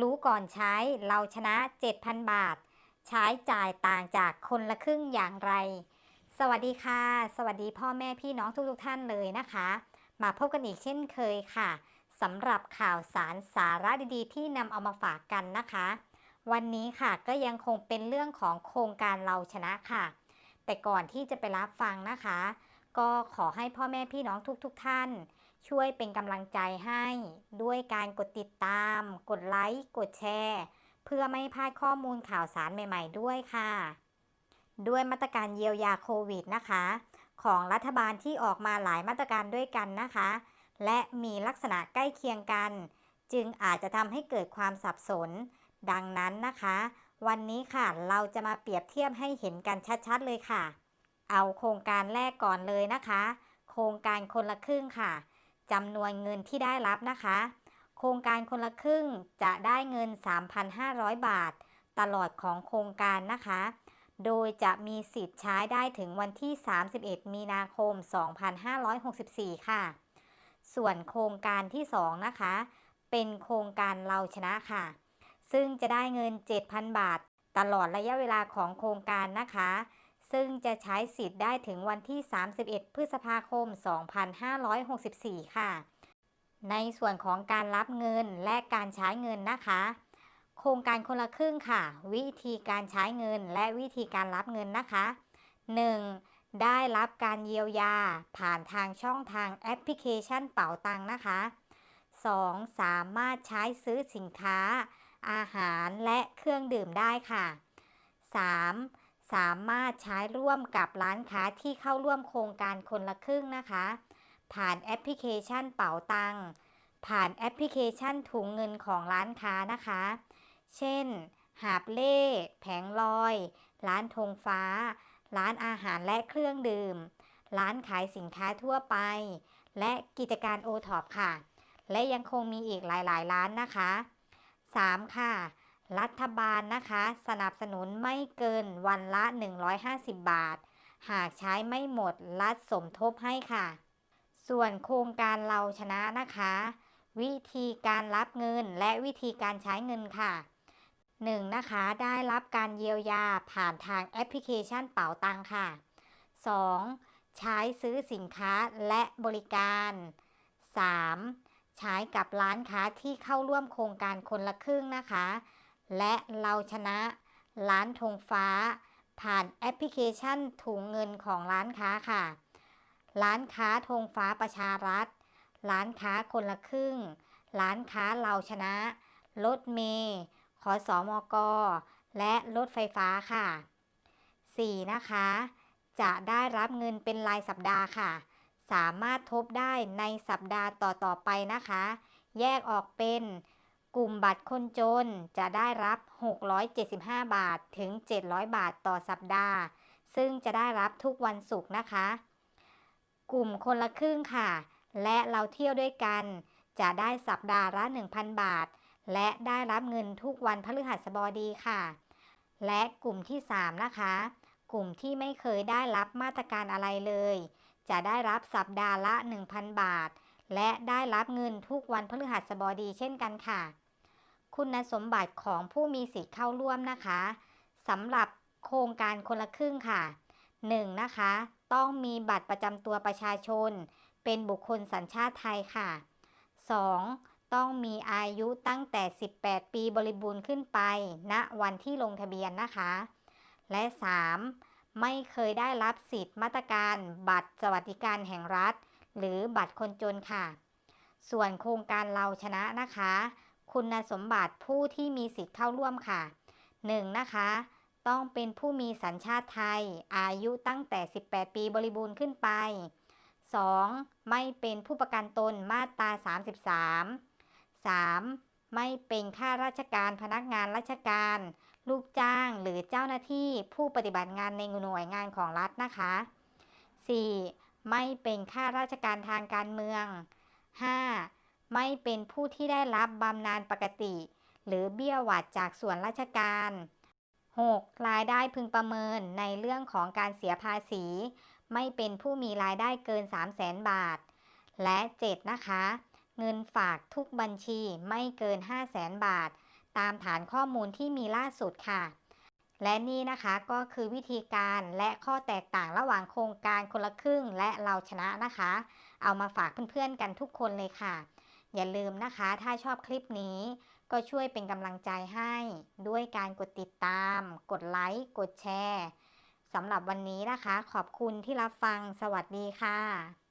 รู้ก่อนใช้เราชนะ 7,000 บาท ใช้จ่ายต่างจากคนละครึ่งอย่างไร สวัสดีค่ะ สวัสดีพ่อแม่พี่น้องทุกๆท่านเลยนะคะ มาพบกันอีกเช่นเคยค่ะสำหรับข่าวสารสาระดีๆ ที่นำเอามาฝากกันนะคะ วันนี้ค่ะก็ยังคงเป็นเรื่องของโครงการเราชนะค่ะ แต่ก่อนที่จะไปรับฟังนะคะ ก็ขอให้พ่อแม่พี่น้องทุกๆท่าน ช่วยเป็นกำลังใจให้ด้วยการกดติดตาม กดไลค์ กดแชร์ เพื่อไม่พลาดข้อมูลข่าวสารใหม่ ๆ ด้วยค่ะ ด้วยมาตรการเยียวยาโควิดนะคะ ของรัฐบาลที่ออกมาหลายมาตรการด้วยกันนะคะ และมีลักษณะใกล้เคียงกัน จึงอาจจะทำให้เกิดความสับสน ดังนั้นนะคะ วันนี้ค่ะเราจะมาเปรียบเทียบให้เห็นกันชัดๆเลยค่ะ เอาโครงการแรกก่อนเลยนะคะ โครงการคนละครึ่งค่ะ จำนวนเงินที่ได้รับนะคะ โครงการคนละครึ่งจะได้เงิน 3,500 บาท ตลอดของโครงการนะคะ โดยจะมีสิทธิ์ใช้ได้ถึงวันที่ 31 มีนาคม 2564 ค่ะ ส่วนโครงการที่ 2 นะคะ เป็นโครงการเราชนะค่ะ ซึ่งจะได้เงิน 7,000 บาท ตลอดระยะเวลาของโครงการนะคะ ซึ่งจะใช้สิทธิ์ได้ถึงวันที่ 31 พฤษภาคม 2564 ค่ะ ในส่วนของการรับเงินและการใช้เงินนะคะ โครงการคนละครึ่งค่ะ วิธีการใช้เงินและวิธีการรับเงินนะคะ 1. ได้รับการเยียวยา ผ่านทางช่องทางแอปพลิเคชันเป๋าตังค์นะคะ 2. สามารถใช้ซื้อสินค้า อาหารและเครื่องดื่มได้ค่ะ 3. สามารถใช้ร่วมกับร้านค้าที่เข้าร่วมโครงการคนละครึ่งนะคะ ผ่านแอปพลิเคชันเป๋าตังผ่านแอปพลิเคชันถุงเงินของร้านค้านะคะ เช่น หาบเล่แผงลอย ร้านธงฟ้า ร้านอาหารและเครื่องดื่ม ร้านขายสินค้าทั่วไป และกิจการโอท็อปค่ะ และยังคงมีอีกหลาย ๆ ร้านนะคะ 3. ค่ะ รัฐบาลนะคะ สนับสนุนไม่เกินวันละ 150 บาท หากใช้ไม่หมดรัฐสมทบให้ค่ะ ส่วนโครงการเราชนะนะคะ วิธีการรับเงินและวิธีการใช้เงินค่ะ 1. นะคะ ได้รับการเยียวยาผ่านทางแอปพลิเคชันเป๋าตังค่ะ 2. ใช้ซื้อสินค้าและบริการ 3. ใช้กับร้านค้าที่เข้าร่วมโครงการคนละครึ่งนะคะ และเราชนะ ร้านธงฟ้า ผ่านแอปพลิเคชันถุงเงินของร้านค้าค่ะ ร้านค้าธงฟ้าประชารัฐ ร้านค้าคนละครึ่ง ร้านค้าเราชนะ รถเมย์ขอสอมกและรถไฟฟ้าค่ะ 4. นะคะ จะได้รับเงินเป็นรายสัปดาห์ค่ะ สามารถทบได้ในสัปดาห์ต่อๆไปนะคะ แยกออกเป็น กลุ่มบัตรคนจนจะได้รับ 675 บาทถึง 700 บาทต่อสัปดาห์ ซึ่งจะได้รับทุกวันศุกร์นะคะ กลุ่มคนละครึ่งค่ะ และเราเที่ยวด้วยกัน จะได้สัปดาห์ละ 1,000 บาท และได้รับเงินทุกวันพฤหัสบดีค่ะ และกลุ่มที่ 3 นะคะ กลุ่มที่ไม่เคยได้รับมาตรการอะไรเลย จะได้รับสัปดาห์ละ 1,000 บาทและได้รับเงินทุกวันพฤหัสบดีเช่นกันค่ะ คุณสมบัติของผู้มีสิทธิ์เข้าร่วมนะคะสำหรับโครงการคนละครึ่งค่ะ 1. นะคะ ต้องมีบัตรประจำตัวประชาชน เป็นบุคคลสัญชาติไทยค่ะ 2. ต้องมีอายุตั้งแต่ 18 ปีบริบูรณ์ขึ้นไปณวันที่ลงทะเบียนนะคะ และ 3. ไม่เคยได้รับสิทธิ์มาตรการบัตรสวัสดิการแห่งรัฐ หรือบัตรคนจนค่ะ ส่วนโครงการเราชนะนะคะ คุณสมบัติผู้ที่มีสิทธิ์เข้าร่วมค่ะ 1. นะคะ ต้องเป็นผู้มีสัญชาติไทย อายุตั้งแต่ 18 ปีบริบูรณ์ขึ้นไป 2. ไม่เป็นผู้ประกันตนมาตรา 33 3. ไม่เป็นข้าราชการพนักงานราชการ ลูกจ้างหรือเจ้าหน้าที่ผู้ปฏิบัติงานในหน่วยงานของรัฐนะคะ 4. ไม่เป็นข้าราชการทางการเมือง 5. ไม่เป็นผู้ที่ได้รับบำนาญปกติ หรือเบี้ยหวัดจากส่วนราชการ 6. รายได้พึงประเมินในเรื่องของการเสียภาษี ไม่เป็นผู้มีรายได้เกิน 3 0 0แสนบาท และ 7. นะคะ เงินฝากทุกบัญชีไม่เกิน 5 0 0แสนบาท ตามฐานข้อมูลที่มีล่าสุดค่ะ และนี่นะคะก็คือวิธีการและข้อแตกต่างระหว่างโครงการคนละครึ่งและเราชนะนะคะ เอามาฝากเพื่อนๆกันทุกคนเลยค่ะ อย่าลืมนะคะ ถ้าชอบคลิปนี้ ก็ช่วยเป็นกำลังใจให้ด้วยการกดติดตาม กดไลค์ กดแชร์สำหรับวันนี้นะคะ ขอบคุณที่รับฟัง สวัสดีค่ะ